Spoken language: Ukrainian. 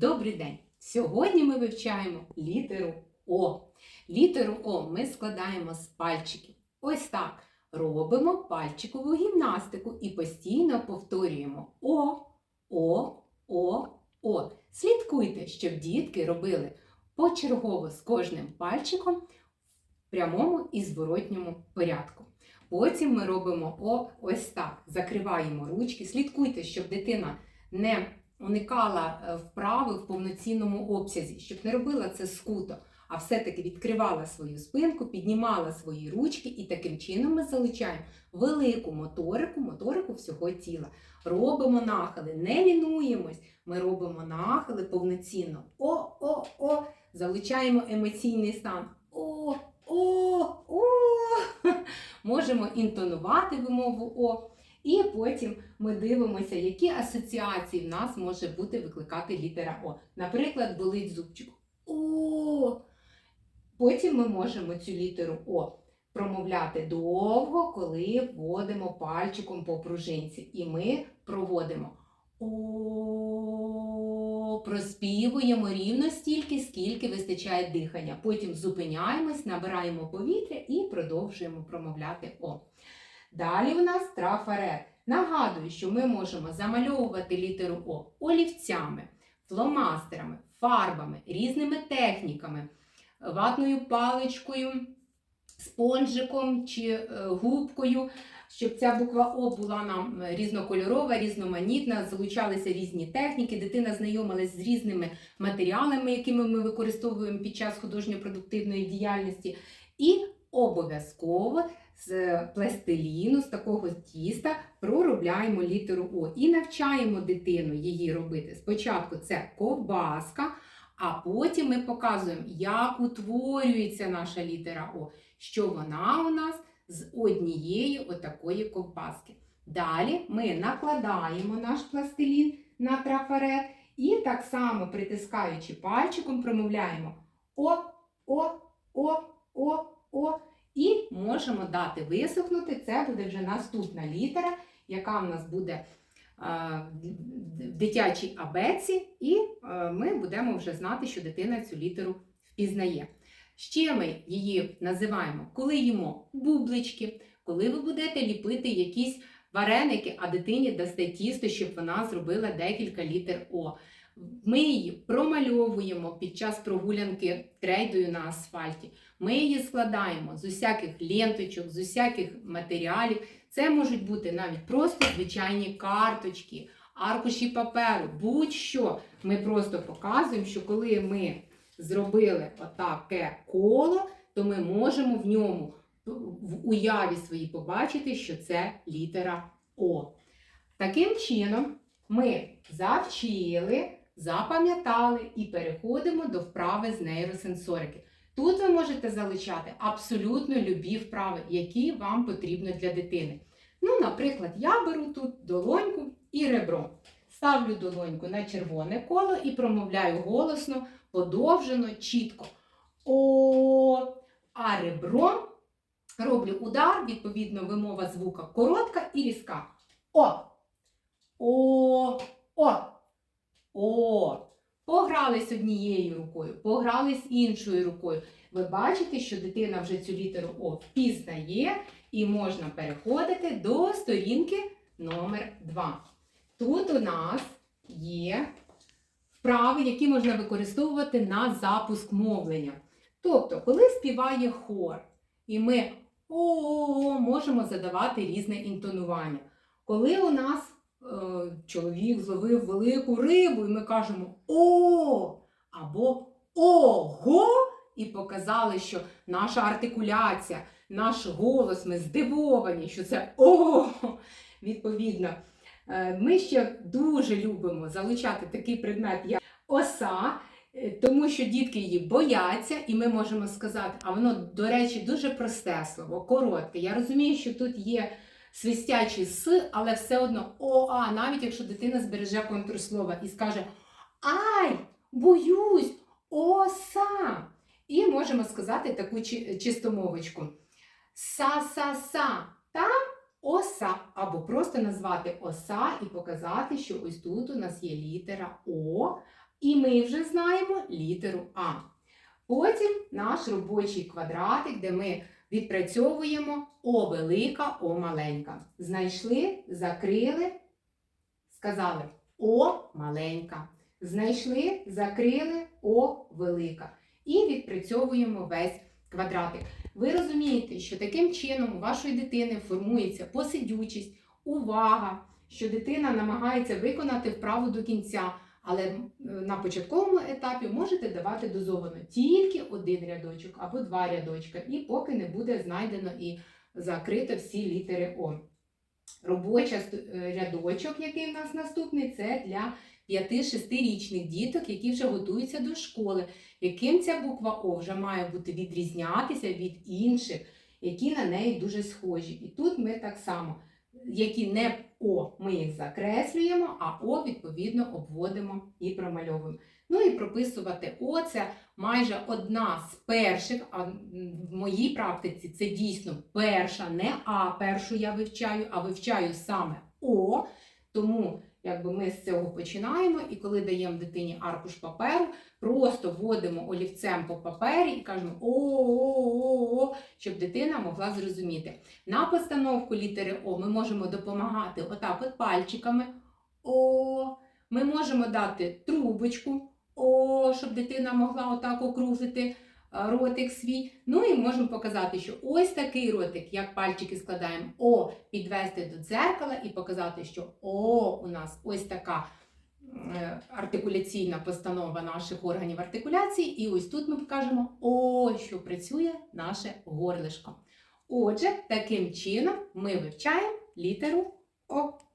Добрий день! Сьогодні ми вивчаємо літеру О. Літеру О ми складаємо з пальчиків. Ось так. Робимо пальчикову гімнастику і постійно повторюємо О, О, О, О. Слідкуйте, щоб дітки робили почергово з кожним пальчиком в прямому і зворотньому порядку. Потім ми робимо О ось так. Закриваємо ручки. Слідкуйте, щоб дитина не уникала е, вправи в повноцінному обсязі, щоб не робила це скуто, а все-таки відкривала свою спинку, піднімала свої ручки, і таким чином ми залучаємо велику моторику, моторику всього тіла. Робимо нахили, не лінуємось. Ми робимо нахили повноцінно. О, о, о! Залучаємо емоційний стан. О, о, о! Можемо інтонувати вимову О. І потім ми дивимося, які асоціації в нас може бути викликати літера О. Наприклад, болить зубчик. О. Потім ми можемо цю літеру О промовляти довго, коли вводимо пальчиком по пружинці. І ми проводимо О, проспівуємо рівно стільки, скільки вистачає дихання. Потім зупиняємось, набираємо повітря і продовжуємо промовляти О. Далі у нас трафарет. Нагадую, що ми можемо замальовувати літеру О олівцями, фломастерами, фарбами, різними техніками, ватною паличкою, спонжиком чи е, губкою, щоб ця буква О була нам різнокольорова, різноманітна, залучалися різні техніки, дитина знайомилась з різними матеріалами, якими ми використовуємо під час художньо-продуктивної діяльності. І обов'язково з пластиліну, з такого тіста проробляємо літеру О і навчаємо дитину її робити. Спочатку це ковбаска, а потім ми показуємо, як утворюється наша літера О, що вона у нас з однієї отакої ковбаски. Далі ми накладаємо наш пластилін на трафарет і так само притискаючи пальчиком, промовляємо О, О, О, О, О. І можемо дати висохнути. Це буде вже наступна літера, яка в нас буде е, в дитячій абеці, і е, ми будемо вже знати, що дитина цю літеру впізнає. Ще ми її називаємо, коли їмо бублички, коли ви будете ліпити якісь вареники, а дитині дасте тісто, щоб вона зробила декілька літер О. Ми її промальовуємо під час прогулянки трейдою на асфальті. Ми її складаємо з усяких ленточок, з усяких матеріалів. Це можуть бути навіть просто звичайні карточки, аркуші паперу, будь-що. Ми просто показуємо, що коли ми зробили отаке коло, то ми можемо в ньому в уяві своїй побачити, що це літера О. Таким чином, ми завчили, запам'ятали і переходимо до вправи з нейросенсорики. Тут ви можете залучати абсолютно любі вправи, які вам потрібно для дитини. Ну, наприклад, я беру тут долоньку і ребро. Ставлю долоньку на червоне коло і промовляю голосно, подовжено, чітко. О, а ребром роблю удар, відповідно, вимова звука коротка і різка. О. О. О. О. Погрались однією рукою, погрались іншою рукою. Ви бачите, що дитина вже цю літеру О впізнає і можна переходити до сторінки номер 2. Тут у нас є вправи, які можна використовувати на запуск мовлення. Тобто, коли співає хор, і ми о можемо задавати різне інтонування. Коли у нас чоловік зловив велику рибу, і ми кажемо О! або Ого! І показали, що наша артикуляція, наш голос, ми здивовані, що це О! Відповідно, е, ми ще дуже любимо залучати такий предмет, як оса. Е, Тому що дітки її бояться, і ми можемо сказати, а воно, до речі, дуже просте слово, коротке. Я розумію, що тут є свистячий с, але все одно ОА, навіть якщо дитина збереже контур слова і скаже Ай, боюсь, оса. І можемо сказати таку чи- чистомовочку. Са-са-са. Там оса. Або просто назвати оса і показати, що ось тут у нас є літера О, І ми вже знаємо літеру А. Потім наш робочий квадратик, де ми відпрацьовуємо О велика, О маленька. Знайшли, закрили, сказали О маленька. Знайшли, закрили О велика. І відпрацьовуємо весь квадратик. Ви розумієте, що таким чином у вашої дитини формується посидючість, увага, що дитина намагається виконати вправу до кінця. Але на початковому етапі можете давати дозовано тільки один рядочок або два рядочка, і поки не буде знайдено і закрито всі літери О. Робоча е, рядочок, який в нас наступний, це для 5-6-річних діток, які вже готуються до школи, яким ця буква О вже має бути відрізнятися від інших, які на неї дуже схожі. І тут ми так само, які не О, ми їх закреслюємо, а О, відповідно, обводимо і промальовуємо. Ну і прописувати О це майже одна з перших, а в моїй практиці це дійсно перша, не А першу я вивчаю, а вивчаю саме О. Тому якби ми з цього починаємо, і коли даємо дитині аркуш паперу, просто вводимо олівцем по папері і кажемо о-о-о-о, щоб дитина могла зрозуміти. На постановку літери О ми можемо допомагати отак от пальчиками О. Ми можемо дати трубочку О, щоб дитина могла отак округлити а, ротик свій. Ну і можемо показати, що ось такий ротик, як пальчики складаємо О, підвести до дзеркала і показати, що О, у нас ось така е, артикуляційна постанова наших органів артикуляції. І ось тут ми покажемо О, що працює наше горлишко. Отже, таким чином ми вивчаємо літеру О.